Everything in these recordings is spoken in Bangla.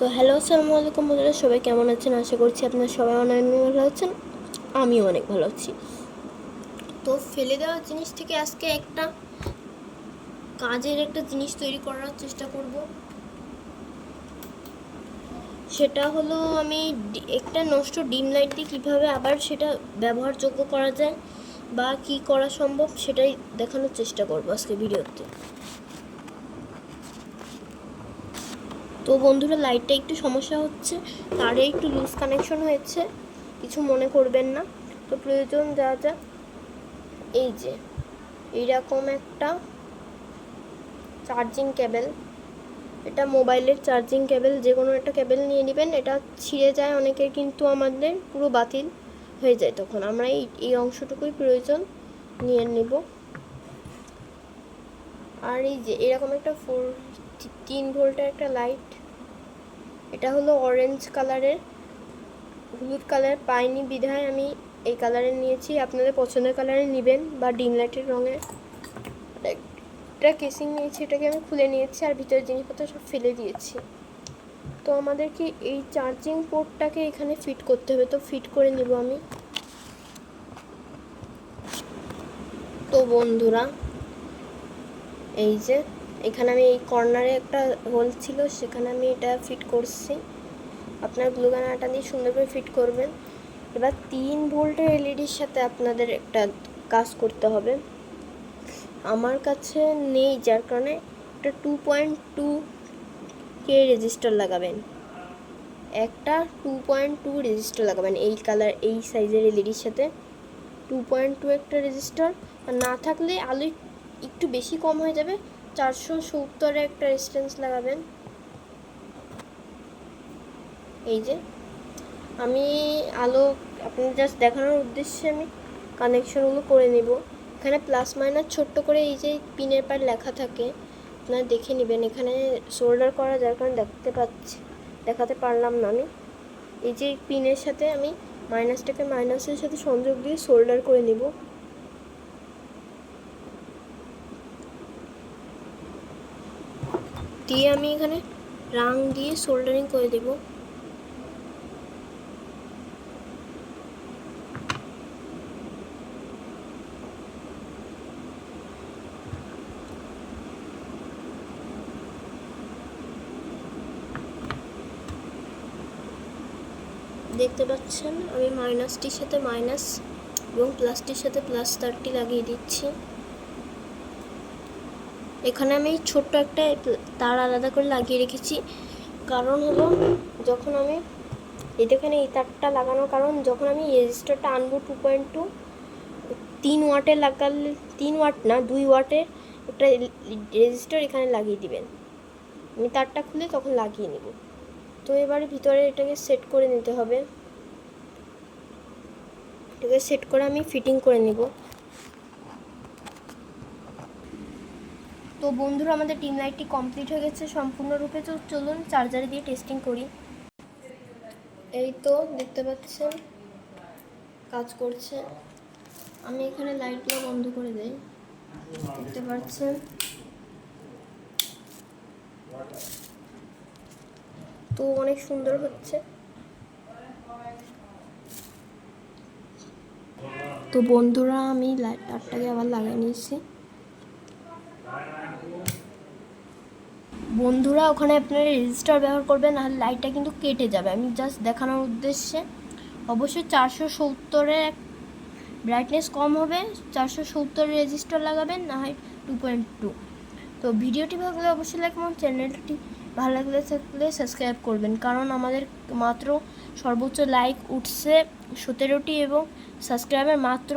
তো হ্যালো, আসসালামু আলাইকুম বন্ধুরা, সবাই কেমন আছেন? আশা করছি আপনারা সবাই অনেক ভালো আছেন, আমিও অনেক ভালো আছি। তো ফেলে দেওয়া জিনিস থেকে আজকে একটা কাজের একটা জিনিস তৈরি করার চেষ্টা করব। সেটা হলো আমি একটা নষ্ট ডিম লাইট দিয়ে কীভাবে আবার সেটা ব্যবহারযোগ্য করা যায় বা কি করা সম্ভব সেটাই দেখানোর চেষ্টা করব আজকে ভিডিওতে। তো বন্ধুরা লাইটটা একটু সমস্যা হচ্ছে, তারে একটু লুজ কানেকশন হয়েছে, কিছু মনে করবেন না। তো প্রয়োজন যা যা এই যে এইরকম একটা চার্জিং কেবেল এটা মোবাইলের চার্জিং কেবেল যে কোনো একটা কেবেল নিয়ে নেবেন, এটা ছিঁড়ে যায় অনেকের কিন্তু আমাদের পুরো বাতিল হয়ে যায় তখন। আমরা এই এই অংশটুকুই প্রয়োজন নিয়ে নেব। আর এই যে, এরকম একটা ফোর তিন ভোল্টের একটা লাইট এটা হলো অরেঞ্জ কালারের হলুদ কালার পাইনি বিধায় আমি এই কালারের নিয়েছি। আপনাদের পছন্দের কালারে নেবেন বা ডিম লাইটের রঙের। একটা কেসিং নিয়েছি, এটাকে আমি খুলে নিয়েছি আর ভিতরের জিনিসপত্র সব ফেলে দিয়েছি। তো আমাদেরকে এই চার্জিং পোর্টটাকে এখানে ফিট করতে হবে। তো ফিট করে নিব আমি। তো বন্ধুরা, এই যে এখানে আমি এই কর্নারে একটা হোল ছিল, সেখানে আমি এটা ফিট করছি। আপনার গ্লুগান আটা দিয়ে সুন্দর করে ফিট করবেন। এবার তিন ভোল্টের এলইডির সাথে আপনাদের একটা কাজ করতে হবে। আমার কাছে নেই, যার কারণে একটা টু পয়েন্ট টু কে রেজিস্টার লাগাবেন। একটা টু পয়েন্ট টু রেজিস্টার লাগাবেন, এই কালার এই সাইজের এলইডির সাথে। টু পয়েন্ট টু একটা রেজিস্টার আর না থাকলে আলো একটু বেশি কম হয়ে যাবে। চারশো সত্তরে একটা রেজিস্ট্যান্স লাগাবেন। এই যে, আমি আলো, আপনাদের জাস্ট দেখানোর উদ্দেশ্যে আমি কানেকশনগুলো করে নেব। এখানে প্লাস মাইনাস ছোট্ট করে এই যে পিনের পার লেখা থাকে, আপনারা দেখে নেবেন। এখানে শোল্ডার করা যার কারণে দেখতে পাচ্ছি, দেখাতে পারলাম না আমি। এই যে পিনের সাথে আমি মাইনাসটাকে মাইনাসের সাথে সংযোগ দিয়ে শোল্ডার করে নেব। দিয়ে আমি এখানে রাং দিয়ে সোল্ডারিং করে দেব। দেখতে পাচ্ছেন, আমি মাইনাসটির সাথে মাইনাস এবং প্লাসটির সাথে প্লাস তারটি লাগিয়ে দিচ্ছি। এখানে আমি ছোট্ট একটা তার আলাদা করে লাগিয়ে রেখেছি। কারণ হলো, যখন আমি এখানে এই তারটা লাগানোর কারণ, যখন আমি রেজিস্টারটা আনব টু পয়েন্ট টু তিন ওয়াটে লাগালে, তিন ওয়াট না, দুই ওয়াটের একটা রেজিস্টার এখানে লাগিয়ে দিবেন। আমি তারটা খুলে তখন লাগিয়ে নেব। তো এবারে ভিতরে এটাকে সেট করে নিতে হবে। এটাকে সেট করে আমি ফিটিং করে নেব। তো বন্ধুরা, আমাদের টিম লাইটটি কমপ্লিট হয়ে গেছে সম্পূর্ণরূপে। তো চলুন চার্জারে দিয়ে টেস্টিং করি। এই তো দেখতে পাচ্ছেন, কাজ করছে। আমি এখানে লাইটগুলো বন্ধ করে দেই। দেখতে পাচ্ছেন। তো অনেক সুন্দর হচ্ছে। তো বন্ধুরা, আমি লাইট তারটাকে আবার লাগিয়ে নিয়েছি। বন্ধুরা, ওখানে আপনারা রেজিস্টার ব্যবহার করবেন, আর লাইটটা কিন্তু কেটে যাবে। আমি জাস্ট দেখানোর উদ্দেশ্যে, অবশ্যই চারশো সত্তরের ব্রাইটনেস কম হবে, চারশো সত্তরের রেজিস্টার লাগাবেন, না হয় টু পয়েন্ট টু তো ভিডিওটি ভালো লাগলে অবশ্যই লাইক এবং চ্যানেলটি ভালো লাগলে থাকলে সাবস্ক্রাইব করবেন, কারণ আমাদের মাত্র সর্বোচ্চ লাইক উঠছে সতেরোটি এবং সাবস্ক্রাইবার মাত্র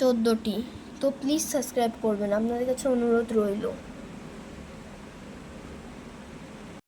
চোদ্দোটি। তো প্লিজ সাবস্ক্রাইব করবেন। আপনাদের কাছে অনুরোধ রইল।